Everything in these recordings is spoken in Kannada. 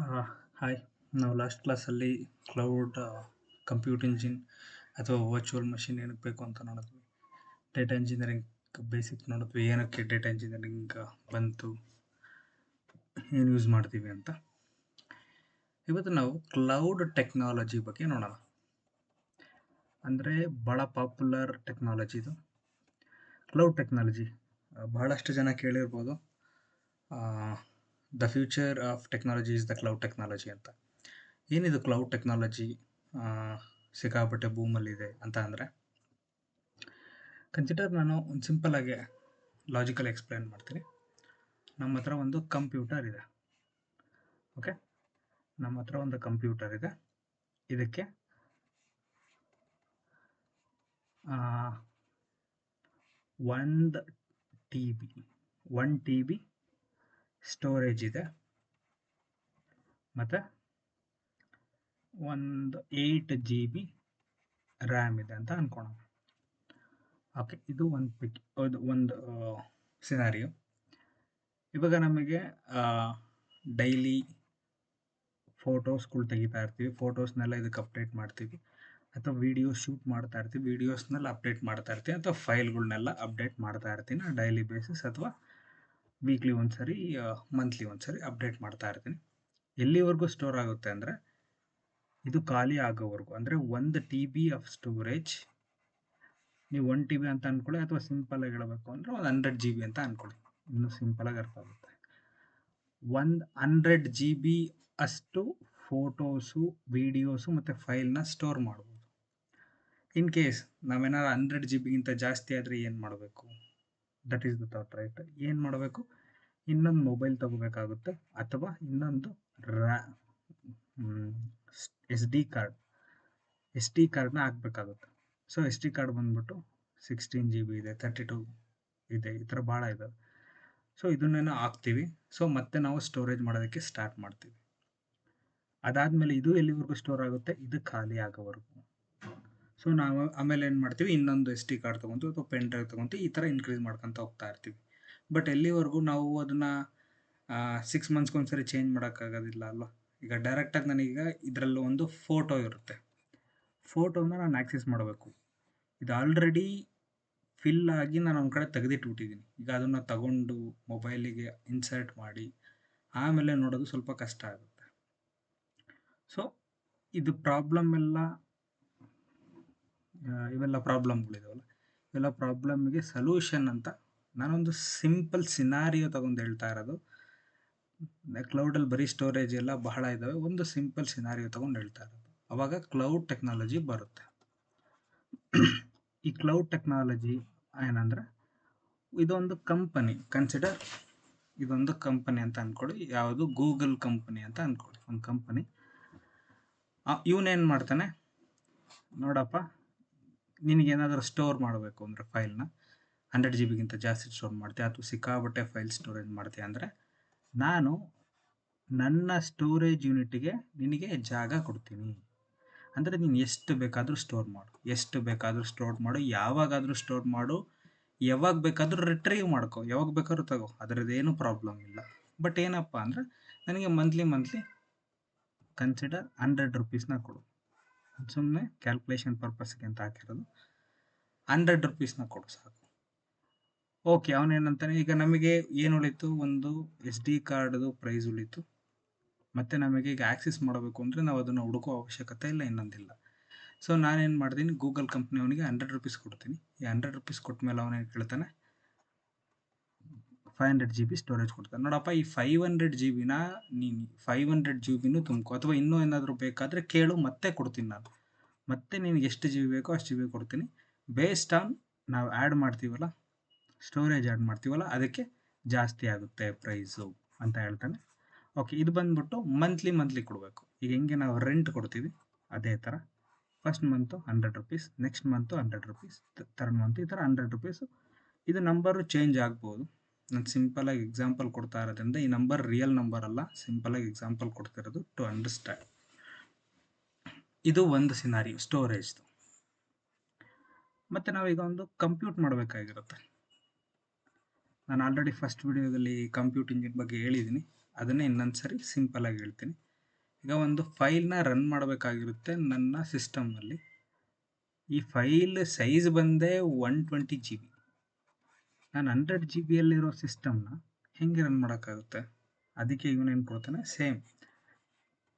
ಹಾಯ್ ನಾವು ಲಾಸ್ಟ್ ಕ್ಲಾಸಲ್ಲಿ ಕ್ಲೌಡ್ ಕಂಪ್ಯೂಟ್ ಇಂಜಿನ್ ಅಥವಾ ವರ್ಚುವಲ್ ಮಷಿನ್ ಏನಕ್ಕೆ ಬೇಕು ಅಂತ ನೋಡಿದ್ವಿ. ಡೇಟಾ ಇಂಜಿನಿಯರಿಂಗ್ ಬೇಸಿಕ್ ನೋಡಿದ್ವಿ. ಏನಕ್ಕೆ ಡೇಟಾ ಇಂಜಿನಿಯರಿಂಗ್ ಬಂತು? ಏನು ಯೂಸ್ ಮಾಡ್ತೀವಿ ಅಂತ? ಇವತ್ತು ನಾವು ಕ್ಲೌಡ್ ಟೆಕ್ನಾಲಜಿ ಬಗ್ಗೆ ನೋಡೋಣ. ಅಂದರೆ ಭಾಳ ಪಾಪ್ಯುಲರ್ ಟೆಕ್ನಾಲಜಿ ಇದು. ಕ್ಲೌಡ್ ಟೆಕ್ನಾಲಜಿ ಬಹಳಷ್ಟು ಜನ ಕೇಳಿರ್ಬೋದು. The future of technology is the cloud technology ಅಂತ. ಏನಿದು ಕ್ಲೌಡ್ ಟೆಕ್ನಾಲಜಿ? ಸಿಕ್ಕಾಪಟ್ಟೆ ಬೂಮಲ್ಲಿದೆ ಅಂತ ಅಂದರೆ ಕನ್ಸಿಡರ್ ನಾನು ಒಂದು ಸಿಂಪಲ್ ಆಗಿ ಲಾಜಿಕಲ್ ಎಕ್ಸ್ಪ್ಲೇನ್ ಮಾಡ್ತೀನಿ. ನಮ್ಮ ಹತ್ರ ಒಂದು ಕಂಪ್ಯೂಟರ್ ಇದೆ. ಓಕೆ ನಮ್ಮ ಹತ್ರ ಒಂದು ಕಂಪ್ಯೂಟರ್ ಇದೆ. ಇದಕ್ಕೆ ಒಂದು T B one T B storage ಇದೆ. ಮತ್ತು ಒಂದು ಏಯ್ಟ್ ಜಿ ಬಿ ರ್ಯಾಮ್ ಇದೆ ಅಂತ ಅನ್ಕೊಳ್ಳೋಣ ಓಕೆ ಇದು ಒಂದು ಪಿಕ್ ಅದು ಒಂದು ಸಿನಾರಿಯೋ ಇವಾಗ ನಮಗೆ ಡೈಲಿ ಫೋಟೋಸ್ಗಳು ತೆಗಿತಾ ಇರ್ತೀವಿ. ಫೋಟೋಸ್ನೆಲ್ಲ ಇದಕ್ಕೆ ಅಪ್ಡೇಟ್ ಮಾಡ್ತೀವಿ. ಅಥವಾ ವಿಡಿಯೋ ಶೂಟ್ ಮಾಡ್ತಾ ಇರ್ತೀವಿ. ವೀಡಿಯೋಸ್ನೆಲ್ಲ ಅಪ್ಡೇಟ್ ಮಾಡ್ತಾ ಇರ್ತೀವಿ. ಅಥವಾ ಫೈಲ್ಗಳನ್ನೆಲ್ಲ ಅಪ್ಡೇಟ್ ಮಾಡ್ತಾ ಇರ್ತೀನಿ ಡೈಲಿ ಬೇಸಿಸ್ ಅಥವಾ ವೀಕ್ಲಿ ಒಂದು ಸರಿ ಮಂತ್ಲಿ ಒಂದು ಸರಿ ಅಪ್ಡೇಟ್ ಮಾಡ್ತಾ ಇರ್ತೀನಿ. ಎಲ್ಲಿವರೆಗೂ ಸ್ಟೋರ್ ಆಗುತ್ತೆ ಅಂದರೆ, ಇದು ಖಾಲಿ ಆಗೋವರೆಗೂ, ಅಂದರೆ ಒಂದು ಟಿ ಬಿ ಆಫ್ ಸ್ಟೋರೇಜ್ ನೀವು ಒನ್ ಟಿ ಬಿ ಅಂತ ಅಂದ್ಕೊಳ್ಳಿ ಅಥವಾ ಸಿಂಪಲಾಗಿ ಹೇಳಬೇಕು ಅಂದರೆ ಒಂದು ಹಂಡ್ರೆಡ್ ಜಿ ಬಿ ಅಂತ ಅಂದ್ಕೊಳ್ಳಿ ಇನ್ನೂ ಸಿಂಪಲಾಗಿ ಅರ್ಥ ಆಗುತ್ತೆ. ಒಂದು ಹಂಡ್ರೆಡ್ ಜಿ ಬಿ ಅಷ್ಟು ಫೋಟೋಸು ವೀಡಿಯೋಸು ಮತ್ತು ಫೈಲ್ನ ಸ್ಟೋರ್ ಮಾಡ್ಬೋದು. ಇನ್ ಕೇಸ್ ನಾವೇನಾದ್ರು ಹಂಡ್ರೆಡ್ ಜಿ ಬಿಗಿಂತ ಜಾಸ್ತಿ ಆದರೆ ಏನು ಮಾಡಬೇಕು? That is the thought right ಏನು ಮಾಡಬೇಕು? ಇನ್ನೊಂದು ಮೊಬೈಲ್ ತಗೋಬೇಕಾಗುತ್ತೆ, ಅಥವಾ ಇನ್ನೊಂದು ರ್ಯಾ S D card S D ಕಾರ್ಡ್ನ ಹಾಕ್ಬೇಕಾಗುತ್ತೆ. ಸೊ ಎಸ್ ಡಿ ಕಾರ್ಡ್ ಬಂದ್ಬಿಟ್ಟು ಸಿಕ್ಸ್ಟೀನ್ ಜಿ ಬಿ ಇದೆ ತರ್ಟಿ ಟು ಇದೆ, ಈ ಥರ ಭಾಳ ಇದಾವೆ ಸೊ ಇದನ್ನೇನೋ ಹಾಕ್ತೀವಿ. ಸೊ ಮತ್ತೆ ನಾವು ಸ್ಟೋರೇಜ್ ಮಾಡೋದಕ್ಕೆ ಸ್ಟಾರ್ಟ್ ಮಾಡ್ತೀವಿ. ಅದಾದಮೇಲೆ ಇದು ಎಲ್ಲಿವರೆಗೂ ಸ್ಟೋರ್ ಆಗುತ್ತೆ? ಇದು ಖಾಲಿ ಆಗೋವರೆಗೂ. ಸೊ ನಾವು ಆಮೇಲೆ ಏನು ಮಾಡ್ತೀವಿ? ಇನ್ನೊಂದು ಎಸ್ ಟಿ ಕಾರ್ಡ್ ತೊಗೊಂತೀವಿ ಅಥವಾ ಪೆನ್ ಡ್ರೈವ್ ತೊಗೊಂತೀವಿ. ಈ ಥರ ಇನ್ಕ್ರೀಸ್ ಮಾಡ್ಕೊತ ಹೋಗ್ತಾ ಇರ್ತೀವಿ. ಬಟ್ ಎಲ್ಲಿವರೆಗೂ ನಾವು ಅದನ್ನು ಸಿಕ್ಸ್ ಮಂತ್ಸ್ಗೊಂದ್ಸರಿ ಚೇಂಜ್ ಮಾಡೋಕ್ಕಾಗೋದಿಲ್ಲ ಅಲ್ವಾ? ಈಗ ಡೈರೆಕ್ಟಾಗಿ ನನಗೀಗ ಇದರಲ್ಲಿ ಒಂದು ಫೋಟೋ ಇರುತ್ತೆ. ಫೋಟೋನ ನಾನು ಆ್ಯಕ್ಸೆಸ್ ಮಾಡಬೇಕು. ಇದು ಆಲ್ರೆಡಿ ಫಿಲ್ ಆಗಿ ನಾನು ಒಂದು ಕಡೆ ತೆಗೆದಿಟ್ಬಿಟ್ಟಿದ್ದೀನಿ ಈಗ ಅದನ್ನು ತಗೊಂಡು ಮೊಬೈಲಿಗೆ ಇನ್ಸರ್ಟ್ ಮಾಡಿ, ಆಮೇಲೆ ನೋಡೋದು ಸ್ವಲ್ಪ ಕಷ್ಟ ಆಗುತ್ತೆ. ಸೊ ಇದು ಪ್ರಾಬ್ಲಮ್ ಎಲ್ಲ ಇವೆಲ್ಲ ಪ್ರಾಬ್ಲಮ್ಗಳಿದಾವಲ್ಲ? ಇವೆಲ್ಲ ಪ್ರಾಬ್ಲಮ್ಗೆ ಸೊಲ್ಯೂಷನ್ ಅಂತ ನಾನೊಂದು ಸಿಂಪಲ್ ಸಿನಾರಿಯೋ ತಗೊಂಡು ಹೇಳ್ತಾ ಇರೋದು. ಕ್ಲೌಡಲ್ಲಿ ಬರೀ ಸ್ಟೋರೇಜ್ ಎಲ್ಲ ಬಹಳ ಇದ್ದಾವೆ ಒಂದು ಸಿಂಪಲ್ ಸಿನಾರಿಯೋ ತಗೊಂಡು ಹೇಳ್ತಾ ಇರೋದು. ಅವಾಗ ಕ್ಲೌಡ್ ಟೆಕ್ನಾಲಜಿ ಬರುತ್ತೆ. ಈ ಕ್ಲೌಡ್ ಟೆಕ್ನಾಲಜಿ ಏನಂದರೆ ಇದೊಂದು ಕಂಪನಿ ಕನ್ಸಿಡರ್ ಇದೊಂದು ಕಂಪನಿ ಅಂತ ಅಂದ್ಕೊಳ್ಳಿ ಯಾವುದು? ಗೂಗಲ್ ಕಂಪನಿ ಅಂತ ಅಂದ್ಕೊಳ್ಳಿ ಒಂದು ಕಂಪನಿ ಇವನೇನು ಮಾಡ್ತಾನೆ? ನೋಡಪ್ಪ. ನಿನಗೇನಾದರೂ ಸ್ಟೋರ್ ಮಾಡಬೇಕು ಅಂದರೆ ಫೈಲ್ನ ಹಂಡ್ರೆಡ್ ಜಿ ಬಿಗಿಂತ ಜಾಸ್ತಿ ಸ್ಟೋರ್ ಮಾಡ್ತೀಯ ಅಥವಾ ಸಿಕ್ಕಾಬಟ್ಟೆ ಫೈಲ್ ಸ್ಟೋರೇಜ್ ಮಾಡ್ತೀಯ ಅಂದರೆ, ನಾನು ನನ್ನ ಸ್ಟೋರೇಜ್ ಯೂನಿಟ್ಗೆ ನಿನಗೆ ಜಾಗ ಕೊಡ್ತೀನಿ. ಅಂದರೆ ನೀನು ಎಷ್ಟು ಬೇಕಾದರೂ ಸ್ಟೋರ್ ಮಾಡು. ಎಷ್ಟು ಬೇಕಾದರೂ ಸ್ಟೋರ್ ಮಾಡು. ಯಾವಾಗಾದರೂ ಸ್ಟೋರ್ ಮಾಡು. ಯಾವಾಗ ಬೇಕಾದರೂ ರಿಟ್ರೀವ್ ಮಾಡ್ಕೊ. ಯಾವಾಗ ಬೇಕಾದ್ರೂ ತಗೋ. ಅದರದ್ದೇನು ಪ್ರಾಬ್ಲಮ್ ಇಲ್ಲ. ಬಟ್ ಏನಪ್ಪ ಅಂದರೆ, ನನಗೆ ಮಂತ್ಲಿ ಮಂತ್ಲಿ ಕನ್ಸಿಡರ್ ಹಂಡ್ರೆಡ್ ರುಪೀಸ್ನ ಕೊಡು. ಸುಮ್ಮನೆ ಕ್ಯಾಲ್ಕುಲೇಷನ್ ಪರ್ಪಸ್ಗೆ ಅಂತ ಹಾಕಿರೋದು. ಹಂಡ್ರೆಡ್ ರುಪೀಸ್ನ ಕೊಡು ಸಾಕು. ಓಕೆ ಅವನೇನಂತಾನೆ ಈಗ ನಮಗೆ ಏನು ಉಳಿತು? ಒಂದು ಎಸ್ ಡಿ ಕಾರ್ಡ್ದು ಪ್ರೈಸ್ ಉಳಿತು. ಮತ್ತು ನಮಗೆ ಈಗ ಆ್ಯಕ್ಸೆಸ್ ಮಾಡಬೇಕು ಅಂದರೆ ನಾವು ಅದನ್ನು ಹುಡುಕೋ ಅವಶ್ಯಕತೆ ಇಲ್ಲ, ಇನ್ನೊಂದಿಲ್ಲ. ಸೊ ನಾನೇನು ಮಾಡ್ತೀನಿ ಗೂಗಲ್ ಕಂಪ್ನಿ ಅವನಿಗೆ ಹಂಡ್ರೆಡ್ ರುಪೀಸ್ ಕೊಡ್ತೀನಿ. ಈ ಹಂಡ್ರೆಡ್ ರುಪೀಸ್ ಕೊಟ್ಟ ಮೇಲೆ ಅವನೇನು ಕೇಳ್ತಾನೆ? Five hundred G B storage ಕೊಡ್ತಾರೆ. ನೋಡಪ್ಪ, ಈ ಫೈವ್ ಹಂಡ್ರೆಡ್ ಜಿ ಬಿನ ನೀನು ಫೈವ್ ಹಂಡ್ರೆಡ್ ಜಿ ಬಿನೂ ತುಂಬ್ಕೊ, ಅಥವಾ ಇನ್ನೂ ಏನಾದರೂ ಬೇಕಾದರೆ ಕೇಳು, ಮತ್ತೆ ಕೊಡ್ತೀನಿ ನಾನು. ಮತ್ತೆ ನಿನಗೆ ಎಷ್ಟು ಜಿ ಬಿ ಬೇಕೋ ಅಷ್ಟು ಜಿ ಬಿ ಕೊಡ್ತೀನಿ. ಬೇಸ್ಡ್ ಆನ್ ನಾವು ಆ್ಯಡ್ ಮಾಡ್ತೀವಲ್ಲ ಸ್ಟೋರೇಜ್ ಆ್ಯಡ್ ಮಾಡ್ತೀವಲ್ಲ, ಅದಕ್ಕೆ ಜಾಸ್ತಿ ಆಗುತ್ತೆ ಪ್ರೈಸು ಅಂತ ಹೇಳ್ತಾನೆ. ಓಕೆ ಇದು ಬಂದ್ಬಿಟ್ಟು ಮಂತ್ಲಿ ಮಂತ್ಲಿ ಕೊಡಬೇಕು. ಈಗ ಹೆಂಗೆ ನಾವು ರೆಂಟ್ ಕೊಡ್ತೀವಿ, ಅದೇ ಥರ. First month hundred rupees next month hundred rupees third month ಈ ಥರ ಹಂಡ್ರೆಡ್ ರುಪೀಸು ಇದು ನಂಬರು ಚೇಂಜ್ ಆಗ್ಬೋದು. ನಾನು ಸಿಂಪಲಾಗಿ ಎಕ್ಸಾಂಪಲ್ ಕೊಡ್ತಾ ಇರೋದ್ರಿಂದ ಈ ನಂಬರ್ ರಿಯಲ್ ನಂಬರ್ ಅಲ್ಲ ಸಿಂಪಲಾಗಿ ಎಕ್ಸಾಂಪಲ್ ಕೊಡ್ತಿರೋದು ಟು ಅಂಡರ್ಸ್ಟ್ಯಾಂಡ್ ಇದು ಒಂದು ಸಿನಾರಿ ಸ್ಟೋರೇಜ್ದು ಮತ್ತು ನಾವೀಗ ಒಂದು ಕಂಪ್ಯೂಟ್ ಮಾಡಬೇಕಾಗಿರುತ್ತೆ. ನಾನು ಆಲ್ರೆಡಿ ಫಸ್ಟ್ ವಿಡಿಯೋದಲ್ಲಿ ಕಂಪ್ಯೂಟ್ ಇಂಜಿನ್ ಬಗ್ಗೆ ಹೇಳಿದ್ದೀನಿ. ಅದನ್ನೇ ಇನ್ನೊಂದು ಸರಿ ಸಿಂಪಲಾಗಿ ಹೇಳ್ತೀನಿ. ಈಗ ಒಂದು ಫೈಲ್ನ ರನ್ ಮಾಡಬೇಕಾಗಿರುತ್ತೆ ನನ್ನ ಸಿಸ್ಟಮ್ನಲ್ಲಿ ಈ ಫೈಲ್ ಸೈಜ್ ಬಂದೇ ಒನ್ ಟ್ವೆಂಟಿ ಜಿ ಬಿ ನಾನು ಹಂಡ್ರೆಡ್ ಜಿ ಬಿಯಲ್ಲಿರೋ ಸಿಸ್ಟಮ್ನ ಹೆಂಗೆ ರನ್ ಮಾಡೋಕ್ಕಾಗುತ್ತೆ? ಅದಕ್ಕೆ ಇವನೇನು ಕೊಡ್ತಾನೆ? ಸೇಮ್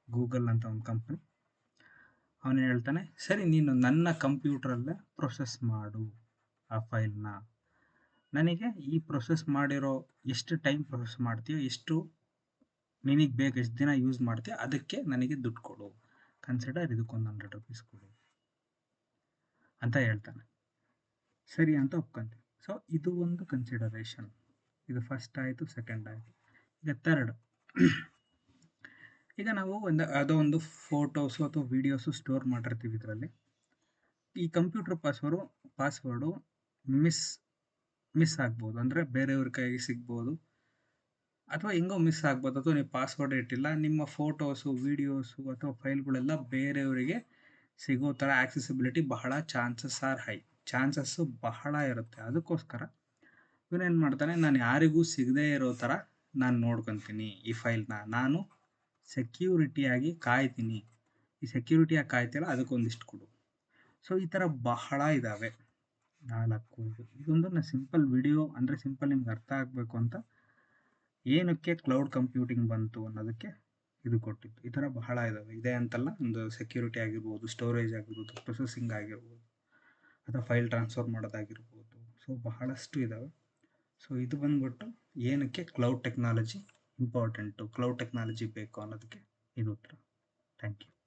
ಗೂಗಲ್ ಅಂತ ಒಂದು ಕಂಪ್ನಿ ಅವನು ಹೇಳ್ತಾನೆ? ಸರಿ, ನೀನು ನನ್ನ ಕಂಪ್ಯೂಟ್ರಲ್ಲೇ ಪ್ರೊಸೆಸ್ ಮಾಡು ಆ ಫೈಲ್ನ ನನಗೆ ಈ ಪ್ರೊಸೆಸ್ ಮಾಡಿರೋ ಎಷ್ಟು ಟೈಮ್ ಪ್ರೊಸೆಸ್ ಮಾಡ್ತೀಯೋ, ಎಷ್ಟು ನಿನಗೆ ಬೇಕು, ಎಷ್ಟು ದಿನ ಯೂಸ್ ಮಾಡ್ತೀಯೋ, ಅದಕ್ಕೆ ನನಗೆ ದುಡ್ಡು ಕೊಡು. ಕನ್ಸಿಡರ್ ಇದಕ್ಕೊಂದು ಹಂಡ್ರೆಡ್ ರುಪೀಸ್ ಕೊಡು ಅಂತ ಹೇಳ್ತಾನೆ. ಸರಿ ಅಂತ ಒಪ್ಕೊಂತೀವಿ ಸೊ ಇದು ಒಂದು ಕನ್ಸಿಡರೇಷನ್ ಇದು ಫಸ್ಟ್ ಆಯಿತು ಸೆಕೆಂಡ್ ಆಯಿತು. ಈಗ ಥರ್ಡ್ ಈಗ ನಾವು ಒಂದು ಯಾವುದೋ ಒಂದು ಫೋಟೋಸು ಅಥವಾ ವೀಡಿಯೋಸು ಸ್ಟೋರ್ ಮಾಡಿರ್ತೀವಿ ಇದರಲ್ಲಿ. ಈ computer password password miss miss ಆಗ್ಬೋದು. ಅಂದರೆ ಬೇರೆಯವ್ರ ಕೈಗೆ ಸಿಗ್ಬೋದು. ಅಥವಾ ಹೆಂಗೋ ಮಿಸ್ ಆಗ್ಬೋದು. ಅಥವಾ ನೀವು ಪಾಸ್ವರ್ಡ್ ಇಟ್ಟಿಲ್ಲ, ನಿಮ್ಮ ಫೋಟೋಸು ವೀಡಿಯೋಸು ಅಥವಾ ಫೈಲ್ಗಳೆಲ್ಲ ಬೇರೆಯವರಿಗೆ ಸಿಗೋ ಥರ ಆಕ್ಸೆಸಿಬಿಲಿಟಿ ಬಹಳ ಚಾನ್ಸಸ್ ಆರ್ ಹೈ ಚಾನ್ಸಸ್ಸು ಬಹಳ ಇರುತ್ತೆ. ಅದಕ್ಕೋಸ್ಕರ ಇವನೇನು ಮಾಡ್ತಾನೆ, ನಾನು ಯಾರಿಗೂ ಸಿಗದೇ ಇರೋ ಥರ ನಾನು ನೋಡ್ಕೊತೀನಿ ಈ ಫೈಲ್ನ. ನಾನು ಸೆಕ್ಯೂರಿಟಿಯಾಗಿ ಕಾಯ್ತೀನಿ. ಈ ಸೆಕ್ಯೂರಿಟಿಯಾಗಿ ಕಾಯ್ತಿಲ್ಲ ಅದಕ್ಕೊಂದಿಷ್ಟು ಕೊಡು. ಸೊ, ಈ ಥರ ಬಹಳ ಇದ್ದಾವೆ ನಾಲ್ಕು ಇದು. ಇದೊಂದು ನಾನು ಸಿಂಪಲ್ ವಿಡಿಯೋ, ಅಂದರೆ ಸಿಂಪಲ್ ನಿಮ್ಗೆ ಅರ್ಥ ಆಗಬೇಕು ಅಂತ ಏನಕ್ಕೆ ಕ್ಲೌಡ್ ಕಂಪ್ಯೂಟಿಂಗ್ ಬಂತು ಅನ್ನೋದಕ್ಕೆ ಇದು ಕೊಟ್ಟಿತ್ತು ಈ ಥರ ಬಹಳ ಇದ್ದಾವೆ ಇದೆ ಅಂತಲ್ಲ, ಒಂದು ಸೆಕ್ಯೂರಿಟಿ ಆಗಿರ್ಬೋದು, ಸ್ಟೋರೇಜ್ ಆಗಿರ್ಬೋದು, ಪ್ರೊಸೆಸಿಂಗ್ ಆಗಿರ್ಬೋದು. ಅಥವಾ ಫೈಲ್ ಟ್ರಾನ್ಸ್ಫರ್ ಮಾಡೋದಾಗಿರ್ಬೋದು. ಸೊ, ಬಹಳಷ್ಟು ಇದ್ದಾವೆ ಸೊ, ಇದು ಬಂದ್ಬಿಟ್ಟು ಏನಕ್ಕೆ cloud technology important? Cloud technology ಬೇಕು ಅನ್ನೋದಕ್ಕೆ ಇದು ಉತ್ತರ. Thank you.